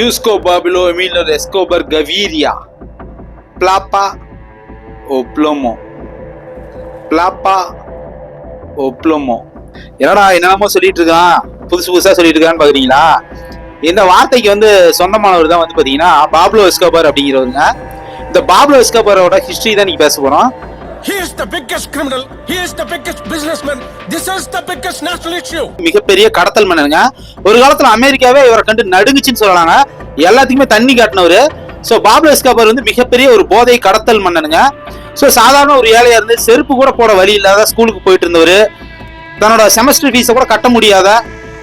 Jusco Babilo Emilio de Escobar Gaviria. Plapa o plomo. Plapa o plomo. என்னடா என்னென்னமோ சொல்லிட்டு இருக்கான் புதுசு புதுசா சொல்லிட்டு இருக்கான்னு பாக்குறீங்களா இந்த வார்த்தைக்கு வந்து சொந்தமானவர் தான் வந்து பாத்தீங்கன்னா பாப்லோ எஸ்கோபர் அப்படிங்கிறவருங்க இந்த பாப்லோ எஸ்கோபரோட ஹிஸ்டரி தான் நீங்க பேச போறோம் மிகப்பெரிய கடத்தல் மன்னனுங்க. ஒரு காலத்துல அமெரிக்காவே இவரை கண்டு நடுங்குச்சுன்னு சொல்லலாங்க. எல்லாத்துக்குமே தண்ணி காட்டினவரு. ஸோ பாப்லோ எஸ்காபர் வந்து மிகப்பெரிய ஒரு போதை கடத்தல் மன்னனுங்க. ஸோ சாதாரண ஒரு ஏழையா இருந்து செருப்பு கூட போட வழி இல்லாத ஸ்கூலுக்கு போயிட்டு இருந்தவர். தன்னோட செமஸ்டர் ஃபீஸை கூட கட்ட முடியாத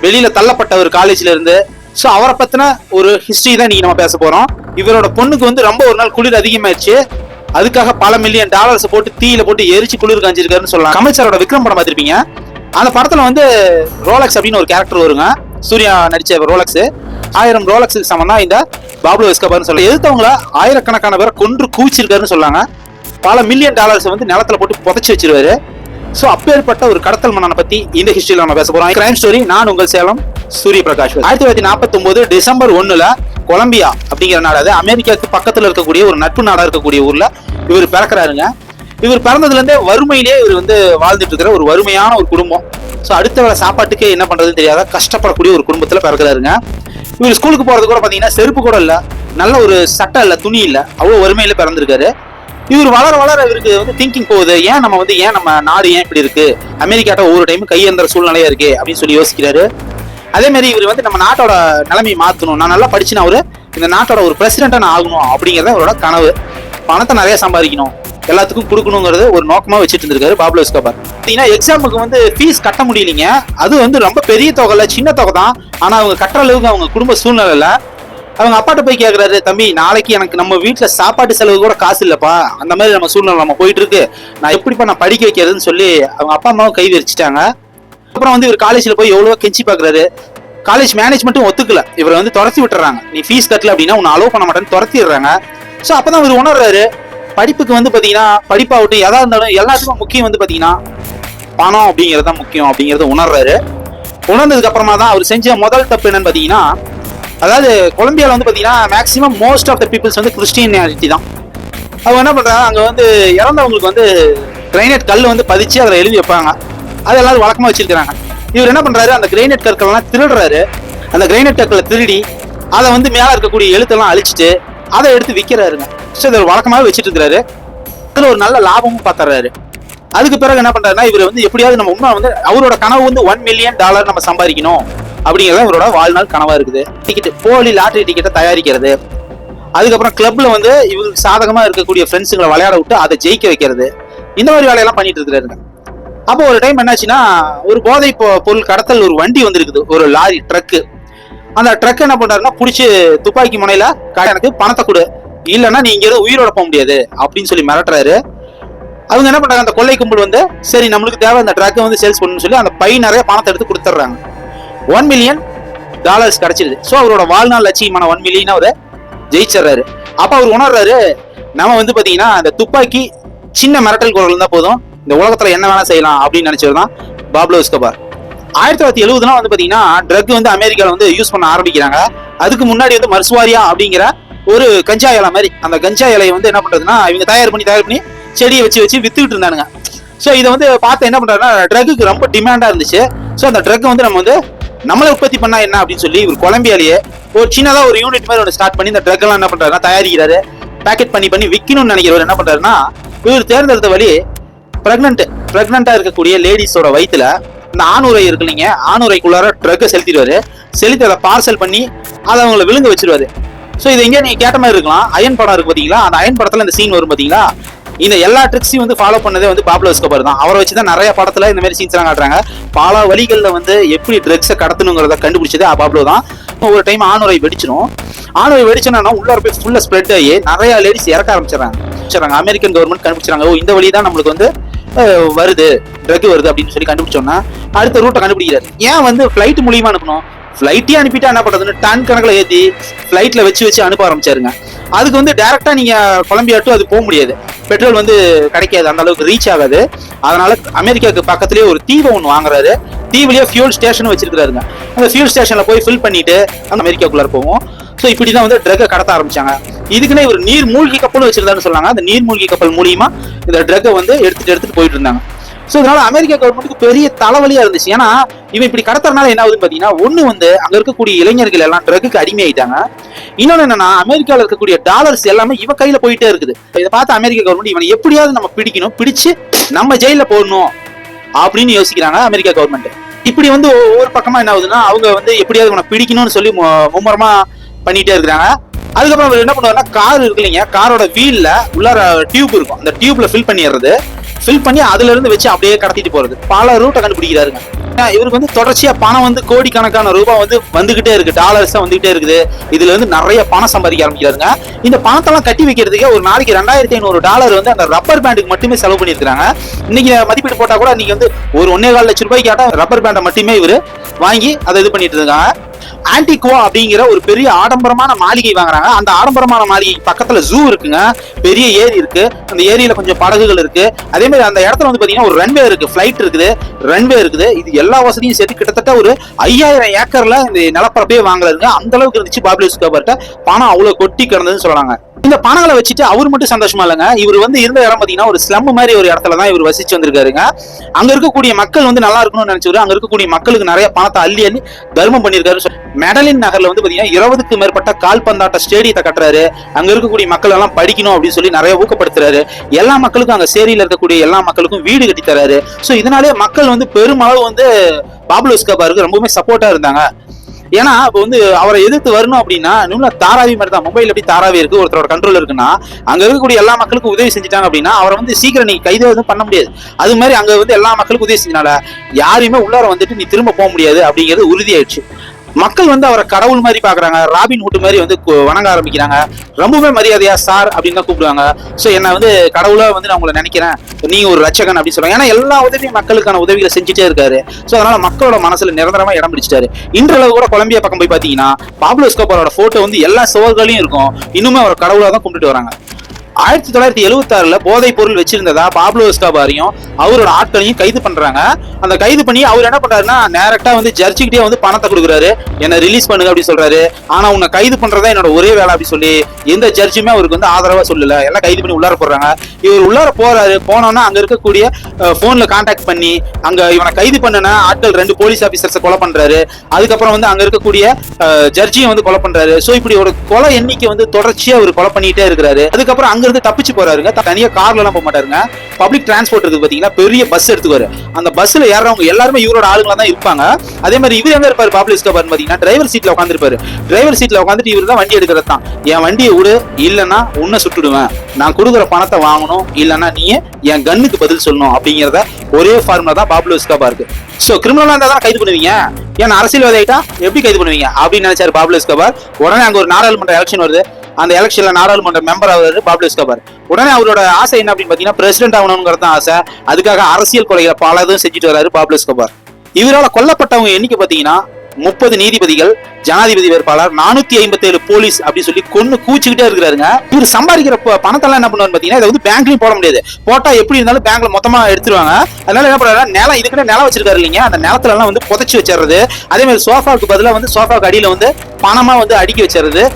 வெளியில தள்ளப்பட்டவர் காலேஜ்ல இருந்து. ஸோ அவரை பத்தின ஒரு ஹிஸ்டரி தான் இன்னைக்கு நம்ம பேச போறோம். இவரோட பொண்ணுக்கு வந்து ரொம்ப ஒரு நாள் குளிர் அதிகமாயிடுச்சு. அதுக்காக பல மில்லியன் டாலர்ஸ் போட்டு தீயில போட்டு எரிச்சு குளிர் காஞ்சிருக்காருன்னு சொல்லலாம். அமைச்சரோட விக்ரம் படம் பார்த்துருப்பீங்க. அந்த படத்துல வந்து ரோலக்ஸ் அப்படின்னு ஒரு கேரக்டர் வருங்க. சூர்யா நடிச்ச ரோலக்ஸ். ஆயிரம் ரோலக்ஸுக்கு சமம் தான் இந்த பாபுலோ எஸ்கபார்னு சொல்ல எதிர்த்தவங்கள ஆயிரக்கணக்கான பேரை கொன்று குவிச்சிருக்காருன்னு சொல்லாங்க. பல மில்லியன் டாலர்ஸ் வந்து நிலத்துல போட்டு புதைச்சி வச்சிருவாரு. ஸோ அப்பேற்பட்ட ஒரு கடத்தல் மன்னனை பத்தி இந்த ஹிஸ்டரியில் நம்ம பேச போறோம். கிரைம் ஸ்டோரி நான் உங்கள் சேலம் சூரிய பிரகாஷ் ஆயிரத்தி தொள்ளாயிரத்தி நாற்பத்தி டிசம்பர் ஒன்னுல கொலம்பியா அப்படிங்கிற நாடு. அது அமெரிக்காவுக்கு பக்கத்தில் இருக்கக்கூடிய ஒரு நட்பு நாடாக இருக்கக்கூடிய ஊரில் இவர் பிறக்கிறாருங்க. இவர் பிறந்ததுலேருந்தே வறுமையிலே வறுமையிலேயே இவர் வந்து வாழ்ந்துட்டு இருக்கிற ஒரு வறுமையான ஒரு குடும்பம். ஸோ அடுத்த வேளை சாப்பாட்டுக்கு என்ன பண்ணுறதுன்னு தெரியாத கஷ்டப்படக்கூடிய ஒரு குடும்பத்தில் பிறக்கிறாருங்க. இவர் ஸ்கூலுக்கு போகிறது கூட பார்த்தீங்கன்னா செருப்பு கூட இல்லை நல்ல ஒரு சட்டை இல்லை துணி இல்லை அவ்வளோ வறுமையில் பிறந்திருக்காரு. இவர் வளர வளர இவருக்கு வந்து திங்கிங் போகுது ஏன் நம்ம வந்து ஏன் நம்ம நாடு ஏன் இப்படி இருக்கு? அமெரிக்காட்ட ஒவ்வொரு டைமும் கையேந்திர சூழ்நிலையா இருக்கு அப்படின்னு சொல்லி யோசிக்கிறாரு. அதே மாதிரி இவர் வந்து நம்ம நாட்டோட நிலைமையை மாற்றணும் நான் நல்லா படிச்சு நான் ஒரு இந்த நாட்டோட ஒரு பிரசிடென்ட்டாக நான் ஆகணும் அப்படிங்கிறத அவரோட கனவு. பணத்தை நிறைய சம்பாதிக்கணும். எல்லாத்துக்கும் கொடுக்கணுங்கிறது ஒரு நோக்கமாக வச்சுட்டு இருந்திருக்காரு பாப்லோ எஸ்கோபார் பார்த்தீங்கன்னா எக்ஸாமுக்கு வந்து ஃபீஸ் கட்ட முடியலைங்க. அது வந்து ரொம்ப பெரிய தொகை இல்லை சின்ன தொகை தான். ஆனால் அவங்க கட்டுற அளவுக்கு அவங்க குடும்ப சூழ்நிலையில் அவங்க அப்பாட்ட போய் கேட்குறாரு தம்பி நாளைக்கு எனக்கு நம்ம வீட்டில் சாப்பாட்டு செலவு கூட காசு இல்லைப்பா. அந்த மாதிரி நம்ம சூழ்நிலை நம்ம போயிட்டு இருக்கு. நான் எப்படிப்பா நான் படிக்க வைக்கிறதுன்னு சொல்லி அவங்க அப்பா அம்மாவும் கை விரிச்சிட்டாங்க. அப்புறம் வந்து இவர் காலேஜ்ல போய் எவ்வளவோ கெஞ்சி பாக்குறாரு. காலேஜ் மேனேஜ்மெண்ட்டும் ஒத்துக்கல. இவரை வந்து துரத்தி விட்டுறாங்க. நீ ஃபீஸ் கட்டல அப்படின்னா உன்னை அலோவ் பண்ண மாட்டேன்னு துரத்திடுறாங்க. ஸோ அப்பதான் இவர் உணர்றாரு. படிப்புக்கு வந்து பாத்தீங்கன்னா படிப்பாகட்டும் எதா இருந்தாலும் எல்லாத்துக்கும் முக்கியம் வந்து பாத்தீங்கன்னா பணம் அப்படிங்கிறது தான் முக்கியம் அப்படிங்கறத உணர்றாரு. உணர்ந்ததுக்கு அப்புறமா தான் அவர் செஞ்ச முதல் தப்பு என்னன்னு பாத்தீங்கன்னா அதாவது கொலம்பியால வந்து பாத்தீங்கன்னா maximum most of the peoples வந்து கிறிஸ்டியானிட்டி தான். அவங்க என்ன பண்றாங்க? அங்க வந்து இறந்தவங்களுக்கு வந்து கிரைனேட் கல் வந்து பதிச்சு அதில் எழுதி வைப்பாங்க. அது எல்லாரும் வச்சிருக்கிறாங்க. இவர் என்ன பண்றாரு? அந்த கிரைனேட் கற்கள்லாம் திருடுறாரு. அந்த கிரைனேட் கற்களை திருடி அதை வந்து மேலே இருக்கக்கூடிய எழுத்தெல்லாம் அழிச்சிட்டு அதை எடுத்து விற்கிறாருங்க ஸோ இதை வழக்கமாகவே வச்சுட்டு இருக்கிறாரு. அதில் ஒரு நல்ல லாபமும் பார்த்துறாரு. அதுக்கு பிறகு என்ன பண்றாருன்னா இவர் வந்து எப்படியாவது நம்ம உண்மை வந்து அவரோட கனவு வந்து ஒன் மில்லியன் டாலர் நம்ம சம்பாதிக்கணும். அப்படிங்கிறது இவரோட வாழ்நாள் கனவா இருக்குது. டிக்கெட் போலி லாட்டரி டிக்கெட்டை தயாரிக்கிறது. அதுக்கப்புறம் கிளப்ல வந்து இவங்களுக்கு சாதகமா இருக்கக்கூடிய ஃப்ரெண்ட்ஸுங்களை விளையாட விட்டு அதை ஜெயிக்க வைக்கிறது. இந்த மாதிரி வேலையெல்லாம் பண்ணிட்டு இருக்கிறாருங்க. அப்போ ஒரு டைம் என்னாச்சுன்னா ஒரு போதை பொருள் கடத்தல் ஒரு வண்டி வந்திருக்குது. ஒரு லாரி ட்ரக்கு அந்த ட்ரக் என்ன பண்றாருன்னா பிடிச்சி துப்பாக்கி முனையில எனக்கு பணத்தை கொடு. இல்லைன்னா நீ இங்கே உயிரோட போக முடியாது அப்படின்னு சொல்லி மிரட்டுறாரு. அவங்க என்ன பண்றாங்க அந்த கொள்ளை கும்பல் வந்து சரி நம்மளுக்கு தேவை அந்த ட்ரக்கை வந்து சேல்ஸ் பண்ணணும்னு சொல்லி அந்த பை நிறைய பணத்தை எடுத்து கொடுத்துட்றாங்க. ஒன் மில்லியன் டாலர்ஸ் கிடைச்சிருது. ஸோ அவரோட வாழ்நாள் லட்சியமான ஒன் மில்லியன் அவரை ஜெயிச்சிடுறாரு. அப்போ அவர் உணர்றாரு நம்ம வந்து பார்த்தீங்கன்னா அந்த துப்பாக்கி சின்ன மிரட்டல் குரல் இருந்தால் போதும். இந்த உலகத்துல என்ன வேணா செய்யலாம் அப்படின்னு நினைச்சவர் தான் பாப்லோ எஸ்கோபார். ஆயிரத்தி தொள்ளாயிரத்தி எழுபதுலாம் வந்து பாத்தீங்கன்னா ட்ரக் வந்து அமெரிக்கால வந்து யூஸ் பண்ண ஆரம்பிக்கிறாங்க. அதுக்கு முன்னாடி வந்து மர்சுவாரியா அப்படிங்கிற ஒரு கஞ்சா இலை மாதிரி அந்த கஞ்சா இலையை வந்து என்ன பண்றதுன்னா இவங்க தயார் பண்ணி தயார் பண்ணி செடியை வச்சு வச்சு வித்துக்கிட்டு இருந்தானுங்க. ஸோ இதை வந்து பார்த்து என்ன பண்றாருன்னா ட்ரக்குக்கு ரொம்ப டிமாண்டா இருந்துச்சு. ஸோ அந்த ட்ரக் வந்து நம்ம வந்து நம்மளை உற்பத்தி பண்ணா என்ன அப்படின்னு சொல்லி ஒரு கொலம்பியாலேயே ஒரு சின்னதாக ஒரு யூனிட் மாதிரி ஒன்று ஸ்டார்ட் பண்ணி இந்த ட்ரக் எல்லாம் என்ன பண்றாருன்னா தயாரிக்கிறாரு. பேக்கெட் பண்ணி பண்ணி விற்கணும்னு நினைக்கிறவர் என்ன பண்றாருன்னா இவர் தேர்ந்தெடுத்த வழி பிரெக்னன்ட் பிரெக்னண்டா இருக்கக்கூடிய லேடிஸோட வயிற்றுல இந்த ஆணுரை இருக்கு இல்லைங்க ஆணுரைக்குள்ளார ட்ரக்கை செலுத்திடுவாரு. செலுத்தி அதை பார்சல் பண்ணி அதை அவங்கள விழுங்க வச்சிருவாரு. ஸோ இது எங்கே நீங்க கேட்ட மாதிரி இருக்கலாம். அயன் படம் இருக்கு பாத்தீங்களா அந்த அயன் படத்துல இந்த சீன் வரும் பாத்தீங்களா இந்த எல்லா ட்ரிக்ஸையும் வந்து ஃபாலோ பண்ணதே வந்து பாப்புலர் எஸ்கோபார் தான். அவரை வச்சு தான் நிறைய படத்துல இந்த மாதிரி சீன்ஸ் எல்லாம் காட்டுறாங்க. பல வழிகளில் வந்து எப்படி ட்ரக்ஸை கடத்தணுங்கிறத கண்டுபிடிச்சது பாப்லோ தான். ஒரு டைம் ஆணுரை வெடிச்சிடும் ஆணுரை வெடிச்சோன்னா உள்ளார போய் ஃபுல்லாக ஸ்ப்ரெட் ஆகி நிறைய லேடிஸ் இறக்க ஆரம்பிச்சிடறாங்க. அமெரிக்கன் கவர்மெண்ட் கண்டுபிடிச்சாங்க ஓ இந்த வழி தான் நம்மளுக்கு வந்து வருது ட்ரக் வருது அப்படின்னு சொல்லி கண்டுபிடிச்சோன்னா அடுத்த ரூட்டை கண்டுபிடிக்கிறாரு. ஏன் வந்து ஃப்ளைட் மூலியமா அனுப்பணும்? ஃப்ளைட்டே அனுப்பிட்டா என்ன பண்ணுறதுன்னு டன் கணக்கில் ஏற்றி ஃப்ளைட்டில் வச்சு வச்சு அனுப்ப ஆரம்பிச்சாருங்க. அதுக்கு வந்து டேரெக்டாக நீங்கள் கொலம்பியா டு அது போக முடியாது. பெட்ரோல் வந்து கிடைக்காது அந்த அளவுக்கு ரீச் ஆகாது. அதனால அமெரிக்காவுக்கு பக்கத்துலேயே ஒரு தீவை ஒன்று வாங்குறாரு. தீவுலேயே ஃபியூல் ஸ்டேஷன் வச்சிருக்கிறாருங்க. அந்த ஃபியூல் ஸ்டேஷனில் போய் ஃபில் பண்ணிட்டு அந்த அமெரிக்காக்குள்ளே போவோம். ஸோ இப்படி தான் வந்து ட்ரக்கை கடத்த ஆரம்பிச்சாங்க. இதுக்குன்னே இவர் நீர் மூழ்கி கப்பலும் வச்சிருந்தாருன்னு சொன்னாங்க அந்த நீர் மூழ்கி கப்பல் மூலியமா இந்த ட்ரக்கை வந்து எடுத்துட்டு எடுத்துட்டு போயிட்டு இருந்தாங்க. ஸோ இதனால அமெரிக்க கவர்மெண்ட்டுக்கு பெரிய தலைவலியா இருந்துச்சு. ஏன்னா இவன் இப்படி கடத்துறதுனால என்ன ஆகுதுன்னு பாத்தீங்கன்னா ஒன்று வந்து அங்கே இருக்கக்கூடிய இளைஞர்கள் எல்லாம் ட்ரக்குக்கு அடிமையாயிட்டாங்க. இன்னொன்று என்னன்னா அமெரிக்காவில் இருக்கக்கூடிய டாலர்ஸ் எல்லாமே இவன் கையில போயிட்டே இருக்குது. இதை பார்த்து அமெரிக்க கவர்மெண்ட் இவனை எப்படியாவது நம்ம பிடிக்கணும் பிடிச்சு நம்ம ஜெயில போடணும் அப்படின்னு யோசிக்கிறாங்க அமெரிக்கா கவர்மெண்ட் இப்படி வந்து ஒவ்வொரு பக்கமா என்ன ஆகுதுன்னா அவங்க வந்து எப்படியாவது இவனை பிடிக்கணும்னு சொல்லி மும்முரமா பண்ணிட்டே இருக்கிறாங்க. அதுக்கப்புறம் அவர் என்ன பண்ணுவாருன்னா கார் இருக்கு இல்லைங்க காரோட வீல்ல உள்ளார டியூப் இருக்கும். அந்த டியூப்ல ஃபில் பண்ணிடுறது. ஃபில் பண்ணி அதுல இருந்து வச்சு அப்படியே கடத்திட்டு போறது. பல ரூட்டை கண்டுபிடிக்கிறாருங்க. ஏன்னா, இவருக்கு வந்து தொடர்ச்சியா பணம் வந்து கோடிக்கணக்கான ரூபாய் வந்து வந்துகிட்டே இருக்கு. டாலர்ஸ் வந்துகிட்டே இருக்குது. இதுல இருந்து நிறைய பணம் சம்பாதிக்க ஆரம்பிக்கிறாருங்க. இந்த பணத்தெல்லாம் கட்டி வைக்கிறதுக்கு ஒரு நாளைக்கு ரெண்டாயிரத்தி ஐநூறு டாலர் வந்து அந்த ரப்பர் பேண்டுக்கு மட்டுமே செலவு பண்ணியிருக்காங்க இன்னைக்கு மதிப்பீடு போட்டா கூட இன்னைக்கு வந்து ஒரு ஒன்னே கால் லட்சம் ரூபாய்க்கு ஆட்டா ரப்பர் பேண்டை மட்டுமே இவர் வாங்கி அதை இது பண்ணிட்டு இருக்காங்க. ஆன்டிகுவா அப்படிங்கிற ஒரு பெரிய ஆடம்பரமான மாளிகை வாங்குறாங்க. அந்த ஆடம்பரமான மாளிகை பக்கத்துல ஜூ இருக்குங்க. பெரிய ஏரி இருக்கு. அந்த ஏரியில கொஞ்சம் படகுகள் இருக்கு. அதே மாதிரி அந்த இடத்துல வந்து பாத்தீங்கன்னா ஒரு ரன்வே இருக்கு. ஃபிளைட் இருக்குது. ரன்வே இருக்குது. இது எல்லா வசதியும் சேர்த்து கிட்டத்தட்ட ஒரு ஐயாயிரம் ஏக்கர்ல இந்த நிலப்பரப்பே வாங்கலாருங்க அந்த அளவுக்கு இருந்துச்சு பாபுலேஸ் கபர்ட்ட. பணம் அவ்வளவு கொட்டி கிடந்ததுன்னு சொல்றாங்க. இந்த பணங்களை வச்சுட்டு அவர் மட்டும் சந்தோஷமா இல்லைங்க. இவர் வந்து இருந்த இடம் பாத்தீங்கன்னா ஒரு ஸ்லம் மாதிரி ஒரு இடத்துல தான் இவர் வசிச்சு வந்திருக்காருங்க. அங்க இருக்கக்கூடிய மக்கள் வந்து நல்லா இருக்கணும்னு நினைச்சவரு. அங்க இருக்கக்கூடிய மக்களுக்கு நிறைய பணத்தை அள்ளி அள்ளி தர்மம் பண்ணியிருக்காரு மெடலின் நகர்ல வந்து பாத்தீங்கன்னா இருபதுக்கு மேற்பட்ட கால்பந்தாட்ட ஸ்டேடியத்தை கட்டுறாரு. அங்க இருக்கக்கூடிய மக்கள் எல்லாம் படிக்கணும் அப்படின்னு சொல்லி நிறைய ஊக்கப்படுத்துறாரு. எல்லா மக்களுக்கும் அங்க சேரியில இருக்கக்கூடிய எல்லா மக்களுக்கும் வீடு கட்டி தராரு. சோ இதனாலே மக்கள் வந்து பெருமளவு வந்து பாபுலோஸ்கபாருக்கு ரொம்பவுமே சப்போர்ட்டா இருந்தாங்க. ஏன்னா இப்போ வந்து அவரை எதிர்த்து வரணும் அப்படின்னா இன்னும் தாராவி மாதிரி தான் மும்பையில் எப்படி தாராவி இருக்கு ஒருத்தரோட கண்ட்ரோல் இருக்குன்னா அங்க இருக்கக்கூடிய எல்லா மக்களுக்கும் உதவி செஞ்சுட்டாங்க அப்படின்னா அவரை வந்து சீக்கிரம் நீ கைது எதுவும் பண்ண முடியாது. அது மாதிரி அங்க வந்து எல்லா மக்களுக்கும் உதவி செஞ்சனால யாரையுமே உள்ளார வந்துட்டு நீ திரும்ப போக முடியாது அப்படிங்கிறது உறுதியாயிடுச்சு. மக்கள் வந்து அவரை கடவுள் மாதிரி பாக்குறாங்க ராபின் ஹுட் மாதிரி வந்து வணங்க ஆரம்பிக்கிறாங்க. ரொம்பவே மரியாதையா சார் அப்படின்னு தான் கூப்பிடுவாங்க. ஸோ என்ன வந்து கடவுளா வந்து நான் உங்களை நினைக்கிறேன். நீ ஒரு ரச்சகன் அப்படின்னு சொல்றாங்க ஏன்னா எல்லா உதவியும் மக்களுக்கான உதவிகளை செஞ்சுட்டே இருக்காரு. ஸோ அதனால மக்களோட மனசுல நிரந்தரமா இடம் பிடிச்சிட்டாரு. இன்றளவு கூட கொலம்பியா பக்கம் போய் பாத்தீங்கன்னா பாப்லோ எஸ்கோபாரோட போட்டோ வந்து எல்லா சுவர்களையும் இருக்கும். இன்னுமே அவர் கடவுளா தான் கும்பிட்டுட்டு வராங்க. ஆயிரத்தி தொள்ளாயிரத்தி எழுபத்தி ஆறுல போதைப் பொருள் வச்சிருந்ததா பாப்லோ எஸ்காபாரையும் அவரோட ஆட்களையும் கைது பண்றாங்க. அந்த கைது பண்ணி அவர் என்ன பண்றாருன்னா டேரக்டா வந்து ஜட்ஜிக்கிட்டே வந்து பணத்தை கொடுக்குறாரு. என்ன ரிலீஸ் பண்ணுங்க அப்படி சொல்றாரு. ஆனா உன்னை கைது பண்றதா என்னோட ஒரே வேலை அப்படி சொல்லி எந்த ஜட்ஜுமே அவருக்கு வந்து ஆதரவா சொல்லல. எல்லாம் கைது பண்ணி உள்ளார போடுறாங்க. இவர் உள்ளார போறாரு. போனோம்னா அங்க இருக்கக்கூடிய போன்ல கான்டாக்ட் பண்ணி அங்க இவனை கைது பண்ணன ஆட்கள் ரெண்டு போலீஸ் ஆபீசர்ஸை கொலை பண்றாரு. அதுக்கப்புறம் வந்து அங்க இருக்கக்கூடிய ஜட்ஜியும் வந்து கொலை பண்றாரு. சோ இப்படி ஒரு கொலை எண்ணிக்கை வந்து தொடர்ச்சியா அவர் கொலை பண்ணிட்டே இருக்கிறாரு. அதுக்கப்புறம் அங்க அங்கிருந்து தப்பிச்சு போறாருங்க. தனியா கார்ல எல்லாம் போக மாட்டாருங்க. பப்ளிக் டிரான்ஸ்போர்ட் இருக்கு பாத்தீங்கன்னா பெரிய பஸ் எடுத்துக்குவாரு. அந்த பஸ்ல ஏறவங்க எல்லாருமே இவரோட ஆளுங்களா தான் இருப்பாங்க. அதே மாதிரி இவர் எங்க இருப்பாரு? பப்ளிக் ஸ்கோபார் பாத்தீங்கன்னா டிரைவர் சீட்ல உட்காந்துருப்பாரு டிரைவர் சீட்ல உட்காந்துட்டு இவர் தான் வண்டி எடுக்கிறது தான். என் வண்டியை விடு இல்லைன்னா உன்னை சுட்டுடுவேன். நான் கொடுக்குற பணத்தை வாங்கணும் இல்லைன்னா நீ என் கண்ணுக்கு பதில் சொல்லணும் அப்படிங்கிறத ஒரே ஃபார்முலா தான் பாபுலோ எஸ்கோபா இருக்கு சோ கிரிமினலா இருந்தா தான் கைது பண்ணுவீங்க? ஏன் அரசியல்வாதி ஆகிட்டா எப்படி கைது பண்ணுவீங்க? அப்படின்னு நினைச்சாரு பாபுலோ எஸ்கோபார் உடனே அங்க ஒரு நாடாளுமன்ற எலெக்ஷன் வருது. அந்த எலெக்ஷன்ல நாடாளுமன்ற மெம்பர் ஆகுறாரு பாபுலோ எஸ்கோபார். உடனே அவரோட ஆசை என்ன அப்படின்னு பாத்தீங்கன்னா பிரசிடென்ட் ஆகணுங்கிறது தான் ஆசை. அதுக்காக அரசியல் கொலைகளை பலதும் செஞ்சுட்டு வராரு பாபுலோ எஸ்கோபார். இவரால கொல்லப்பட்டவங்க எண்ணிக்கை பாத்தீங்கன்னா முப்பது நீதிபதிகள் ஜனாதிபதி வேட்பாளர் நானூத்தி ஐம்பத்தி ஏழு போலீஸ் அப்படின்னு சொல்லி கொண்டு கூச்சிக்கிட்டே இருக்கிறாருங்க. இவர் சம்பாதிக்கிற ப- பணத்தெல்லாம் என்ன பண்ணுவாரு பாத்தீங்கன்னா இதை வந்து பேங்க்லயும் போட முடியாது. போட்டா எப்படி இருந்தாலும் பேங்க்ல மொத்தமா எடுத்துருவாங்க. அதனால என்ன பண்றாரு நிலம் இதுக்குன்னு நிலம் வச்சிருக்காரு இல்லைங்க. அந்த நிலத்துல எல்லாம் வந்து புதைச்சு வச்சிடுறது அதே மாதிரி சோஃபாவுக்கு பதிலா வந்து சோஃபாவுக்கு அடியில வந்து பணமா வந்து அடுக்கி வச்சிடுறது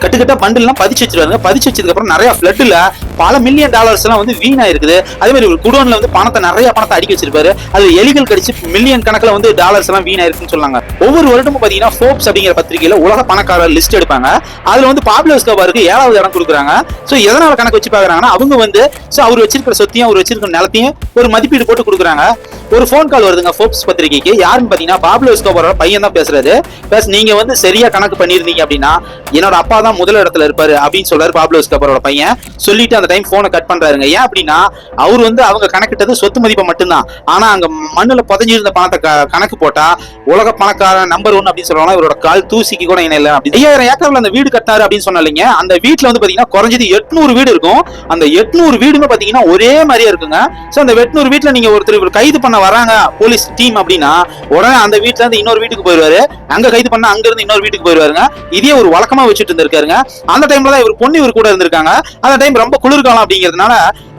கட்டுக்கட்டா பண்டில்லாம் பதிச்சு வச்சிருவாங்க பதிச்சு வச்சதுக்கப்புறம் நிறைய ஃபிளட்ல பல மில்லியன் டாலர்ஸ் எல்லாம் வந்து வீணா இருக்குது அதே மாதிரி ஒரு குடோன்ல வந்து பணத்தை நிறைய பணத்தை அடிக்க வச்சிருப்பாரு. அது எலிகள் கடிச்சு மில்லியன் கணக்குல வந்து டாலர்ஸ் எல்லாம் வீணா இருக்குன்னு சொன்னாங்க. ஒவ்வொரு வருடமும் பாத்தீங்கன்னா ஃபோப்ஸ் அப்படிங்கிற பத்திரிகையில உலக பணக்காரர் லிஸ்ட் எடுப்பாங்க. அதுல வந்து பாப்புலர் எஸ்கோபாருக்கு ஏழாவது இடம் கொடுக்குறாங்க. சோ எதனால கணக்கு வச்சு பாக்குறாங்கன்னா அவங்க வந்து சோ அவர் வச்சிருக்கிற சொத்தையும் அவர் வச்சிருக்கிற நிலத்தையும் ஒரு மதிப்பீடு போட்டு கொடுக்குறாங்க. ஒரு ஃபோன் கால் வருதுங்க ஃபோர்ப்ஸ் பத்திரிகைக்கு. யாருன்னு பார்த்தீங்கன்னா பாப்லோ எஸ்கோபரோட பையன் தான் பேசுறது பிளஸ் நீங்க வந்து சரியா கணக்கு பண்ணியிருந்தீங்க அப்படின்னா என்னோட அப்பா தான் முதல் இடத்துல இருப்பாரு அப்படின்னு சொல்றாரு பாப்லோ எஸ்கோபரோட பையன். சொல்லிட்டு அந்த டைம் போனை கட் பண்றாருங்க. ஏன் அப்படின்னா அவர் வந்து அவங்க கணக்கிட்டது சொத்து மதிப்பு மட்டும்தான். ஆனா அங்க மண்ணுல புதஞ்சிருந்த பணத்தை க- கணக்கு போட்டா உலக பணக்காரன் நம்பர் ஒன் அப்படின்னு சொல்லுவாங்க இவரோட கால் தூசிக்கு கூட இணையில அப்படி ஐயாயிரம் ஏக்கர்ல அந்த வீடு கட்டினாரு அப்படின்னு சொன்னாலிங்க அந்த வீட்டுல வந்து பாத்தீங்கன்னா குறைஞ்சது எட்நூறு வீடு இருக்கும். அந்த எட்நூறு வீடுமே பாத்தீங்கன்னா ஒரே மாதிரியே இருக்குங்க. சோ அந்த எட்நூறு வீட்டுல நீங்க ஒருத்தர் இவர் கைது பண்ண வராங்க போலீஸ் டீம் அப்படின்னா உடனே அந்த வீட்டுல இருந்து இன்னொரு வீட்டுக்கு போயிருவாரு அங்க கைது பண்ண அங்க இருந்து இன்னொரு வீட்டுக்கு போயிருவாருங்க இதே ஒரு வழக்கமா வச்சுட்டு இருந்திருக்காருங்க. அந்த டைம்ல தான் இவர் பொண்ணு இவர் கூட இருந்திருக்காங்க. அந்த டைம் ரொம்ப குளிர்காலம் அப்படிங்கிறதுனால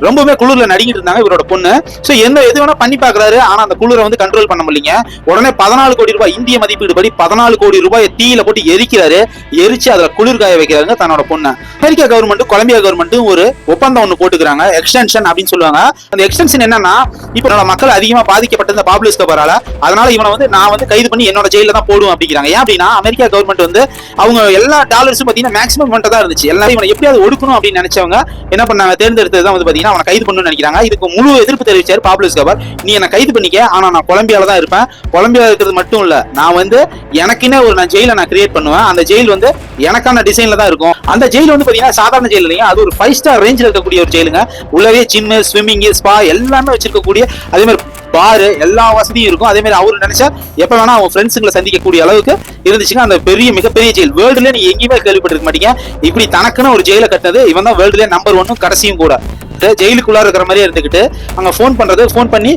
ரொம்பவே குளிர்ல நடிக்கிட்டு இருந்தாங்க இவரோட பொண்ணு. சோ என்ன எது வேணா பண்ணி பாக்குறாரு ஆனா அந்த குளிரை வந்து கண்ட்ரோல் பண்ண முடியல உடனே பதினாலு கோடி ரூபாய் இந்திய மதிப்பீடு படி பதினாலு கோடி ரூபாய் தீயில போட்டு எரிக்கிறாரு. எரிச்சு அதுல குளிர் காய வைக்கிறாங்க தன்னோட பொண்ணு. அமெரிக்கா கவர்மெண்ட் கொலம்பியா கவர்மெண்ட்டும் ஒரு ஒப்பந்தம் ஒண்ணு போட்டுக்கிறாங்க. எக்ஸ்டென்ஷன் அப்படின்னு சொல்லுவாங்க. அந்த எக்ஸ்டென்ஷன் என்னன்னா இப்ப நம்மளோட மக்கள் அதிகமா பாதிக்கப்பட்ட இந்த பாபுலஸ் கபரால அதனால இவனை வந்து நான் வந்து கைது பண்ணி என்னோட ஜெயில தான் போடுவோம் அப்படிங்கிறாங்க. ஏன் அப்படின்னா அமெரிக்கா கவர்மெண்ட் வந்து அவங்க எல்லா டாலர்ஸும் பாத்தீங்கன்னா மேக்ஸிமம் பண்ணிட்டு தான் இருந்துச்சு. எல்லாரும் இவனை எப்படியாவது ஒடுக்கணும் அப்படின்னு நினைச்சவங்க என்ன பண்ணாங்க? தேர்ந்தெடுத்தது தான் வந்து பாத்தீங்கன்னா அவனை கைது பண்ணணும்னு நினைக்கிறாங்க. இதுக்கு முழு எதிர்ப்பு தெரிவிச்சார் பாப்லோ கவர் நீ என்னை கைது பண்ணிக்க ஆனா நான் கொலம்பியால தான் இருப்பேன். கொலம்பியா இருக்கிறது மட்டும் இல்ல நான் வந்து எனக்குன்னே ஒரு நான் ஜெயில நான் கிரியேட் பண்ணுவேன். அந்த ஜெயில் வந்து எனக்கான டிசைன்ல தான் இருக்கும். அந்த ஜெயில் வந்து பாத்தீங்கன்னா சாதாரண ஜெயில் இல்லைங்க. அது ஒரு ஃபைவ் ஸ்டார் ரேஞ்சில் இருக்கக்கூடிய ஒரு ஜெயிலுங்க உள்ளவே ஜிம்மு ஸ்விம்மிங் ஸ்பா எல்லாமே வச்சிருக்கக்கூடிய அதே மாதிரி பாரு எல்லா வசதியும் இருக்கும். அதே மாதிரி அவரு நினைச்சா எப்ப வேணா அவங்க ஃப்ரெண்ட்ஸுங்களை சந்திக்கக்கூடிய அளவுக்கு இருந்துச்சுங்க அந்த பெரிய மிகப்பெரிய ஜெயில் வேர்ல்டுல நீ எங்கேயுமே கேள்விப்பட்டிருக்க மாட்டீங்க. இப்படி தனக்குன்னு ஒரு ஜெயில கட்டினது இவன் தான் வேர்ல்டுல நம்பர் ஒன்னும் கடைசியும் கூட. ஜெயிலுக்குள்ள இருக்கிற மாதிரியே இருந்துகிட்டு அங்க ஃபோன் பண்றது ஃபோன் பண்ணி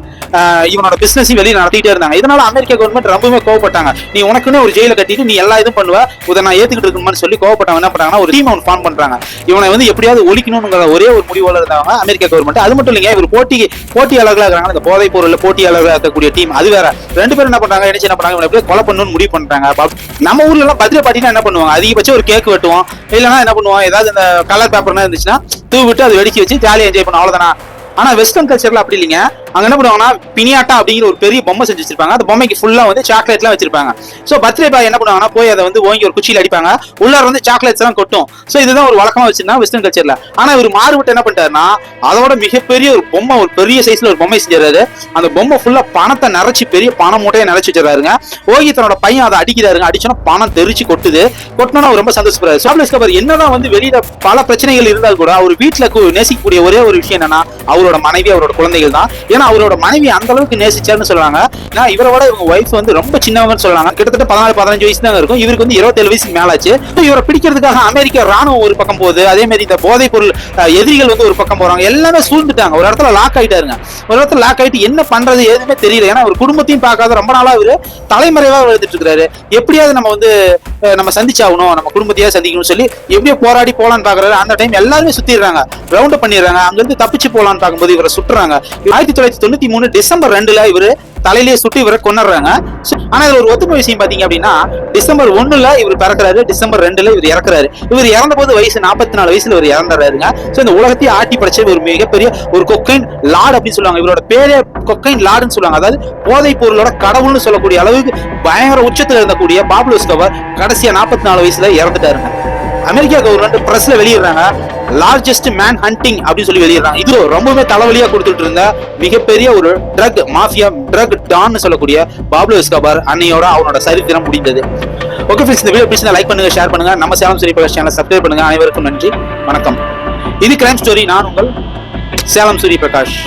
இவனோட பிசினஸையும் வெளியே நடத்திட்டே இருந்தாங்க. இதனால அமெரிக்க கவர்மெண்ட் ரொம்பவே கோவப்பட்டாங்க. நீ உனக்குன்னு ஒரு ஜெயில கட்டிட்டு நீ எல்லா இதுவும் பண்ணுவ இதை நான் ஏத்துக்கிட்டு இருக்கணும்னு சொல்லி கோவப்பட்டவங்க என்ன பண்றாங்கன்னா ஒரு டீம் அவன் ஃபார்ம் பண்றாங்க. இவனை வந்து எப்படியாவது ஒழிக்கணுங்கிற ஒரே ஒரு முடிவோட இருந்தாங்க அமெரிக்க கவர்மெண்ட் அது மட்டும் இல்லைங்க இவர் போட்டி போட்டியாளர்களாக இருக்கிறாங்க. இந்த போதைப் பொருள் போட்டியாளர்களாக இருக்கக்கூடிய டீம் அது வேற. ரெண்டு பேரும் என்ன பண்றாங்க என்ன என்ன பண்றாங்க இவனை கொலை பண்ணணும்னு முடிவு பண்றாங்க. நம்ம ஊர்ல எல்லாம் பர்த்டே பாட்டினா என்ன பண்ணுவாங்க? அதிகபட்சம் ஒரு கேக் வெட்டுவோம். இல்லைன்னா என்ன பண்ணுவோம் ஏதாவது இந்த கலர் பேப்பர்னா இருந்துச்சுன்னா தூவிட்டு அது வெடிக்க வச்சு ஜாலியாக என்ஜாய் பண்ணும். அவ்வளோதானா ஆனால் வெஸ்டர்ன் கல்ச்சர்ல அப்படி இல்லைங்க. அங்கே என்ன பண்ணுவாங்கன்னா பினியாட்டா அப்படிங்கிற ஒரு பெரிய பொம்மை செஞ்சு வச்சிருப்பாங்க. அந்த பொம்மைக்கு ஃபுல்லா வந்து சாக்லேட்லாம் வச்சிருப்பாங்க. ஸோ பர்த்டே பாய் என்ன பண்ணுவாங்கன்னா போய் அதை வந்து ஓங்கி ஒரு குச்சியில் அடிப்பாங்க. உள்ளார வந்து சாக்லேட்ஸ் எல்லாம் கொட்டும். ஸோ இதுதான் ஒரு வழக்கமாக வச்சிருந்தா வெஸ்டர்ன் கல்ச்சர்ல ஆனா இவர் மாறுபட்டு என்ன பண்ணிட்டாருன்னா அதோட மிகப்பெரிய ஒரு பொம்மை ஒரு பெரிய சைஸ்ல ஒரு பொம்மை செஞ்சிடறாரு. அந்த பொம்மை ஃபுல்லா பணத்தை நிறைச்சு பெரிய பணம் மூட்டையை நிறைச்சு வச்சிடறாருங்க. ஓகி தன்னோட பையன் அதை அடிக்கிறாருங்க. அடிச்சோன்னா பணம் தெரிச்சு கொட்டுது. கொட்டினா அவர் ரொம்ப சந்தோஷப்படுறாரு. சாப்லஸ் கபர் என்னதான் வந்து வெளியில பல பிரச்சனைகள் இருந்தால் கூட அவர் வீட்டுல நேசிக்கக்கூடிய ஒரே ஒரு விஷயம் என்னன்னா அவரோட மனைவி அவரோட குழந்தைகள் தான். ஏன்னா அவரோட மனைவி அந்த அளவுக்கு நேசிச்சாருன்னு சொல்லுவாங்க. ஏன்னா இவரோட இவங்க ஒய்ஃப் வந்து ரொம்ப சின்னவங்கன்னு சொல்லுவாங்க. கிட்டத்தட்ட பதினாலு பதினஞ்சு வயசு தான் இருக்கும். இவருக்கு வந்து இருபத்தேழு வயசு மேலாச்சு. இவரை பிடிக்கிறதுக்காக அமெரிக்க ராணுவம் ஒரு பக்கம் போகுது. அதே மாதிரி இந்த போதைப் பொருள் எதிரிகள் வந்து ஒரு பக்கம் போறாங்க. எல்லாமே சூழ்ந்துட்டாங்க. ஒரு இடத்துல லாக் ஆயிட்டாருங்க. ஒரு இடத்துல லாக் ஆயிட்டு என்ன பண்றது எதுவுமே தெரியல. ஏன்னா ஒரு குடும்பத்தையும் பார்க்காத ரொம்ப நாளா அவரு தலைமறைவா எழுதிட்டு இருக்கிறாரு எப்படியாவது நம்ம வந்து நம்ம சந்திச்சாகணும். நம்ம குடும்பத்தையா சந்திக்கணும்னு சொல்லி எப்படியோ போராடி போலான்னு பாக்குறாரு அந்த டைம் எல்லாருமே சுத்திடுறாங்க. ரவுண்ட் பண்ணிடுறாங்க. அங்க இருந்து தப்பிச்சு போலான்னு பார்க்கும்போது இவரை சுட்டுறாங்க. ஆயிரத்தி தொள்ளாயிரத்தி தொண்ணூத்தி மூணு டிசம்பர் ரெண்டுல இவர் தலையிலேயே சுட்டு இவரை கொண்டுறாங்க ஆனா இதுல ஒரு ஒத்துமை விஷயம் பாத்தீங்க அப்படின்னா டிசம்பர் ஒண்ணுல இவர் பிறக்கிறாரு டிசம்பர் ரெண்டுல இவர் இறக்குறாரு. இவர் இறந்த போது வயசு நாற்பத்தி நாலு வயசுல இவர் இறந்துறாருங்க சோ இந்த உலகத்தையே ஆட்டி படைச்ச ஒரு மிகப்பெரிய ஒரு கொக்கைன் லார்டு அப்படின்னு சொல்லுவாங்க. இவரோட பேரே கொக்கைன் லார்டுன்னு சொல்லுவாங்க. அதாவது போதைப் பொருளோட கடவுள்னு சொல்லக்கூடிய அளவுக்கு பயங்கர உச்சத்துல இருந்தக்கூடிய பாபுலஸ் கவர் கடைசியா நாற்பத்தி நாலு வயசுல இறந்துட்டாருங்க. அமெரிக்கா கவர்மெண்ட் பிரஸ்ல வெளியிடுறாங்க லார்ஜஸ்ட் மேன் ஹண்டிங் அப்படின்னு சொல்லி வெளியிடுறாங்க. இது ரொம்பவே தலைவலியா கொடுத்துட்டு இருந்த மிகப்பெரிய ஒரு ட்ரக் மாஃபியா ட்ரக் டான்னு சொல்லக்கூடிய பாப்லோ எஸ்கபார் அன்னையோட அவனோட சரித்திரம் முடிந்தது. ஓகே ஃப்ரெண்ட்ஸ் இந்த வீடியோ பிடிச்சா லைக் பண்ணுங்க ஷேர் பண்ணுங்க. நம்ம சேலம் சூரிய பிரகாஷ் சேனல் சப்ஸ்கிரைப் பண்ணுங்க. அனைவருக்கும் நன்றி வணக்கம். இது கிரைம் ஸ்டோரி நான் உங்கள் சேலம் சூரிய பிரகாஷ்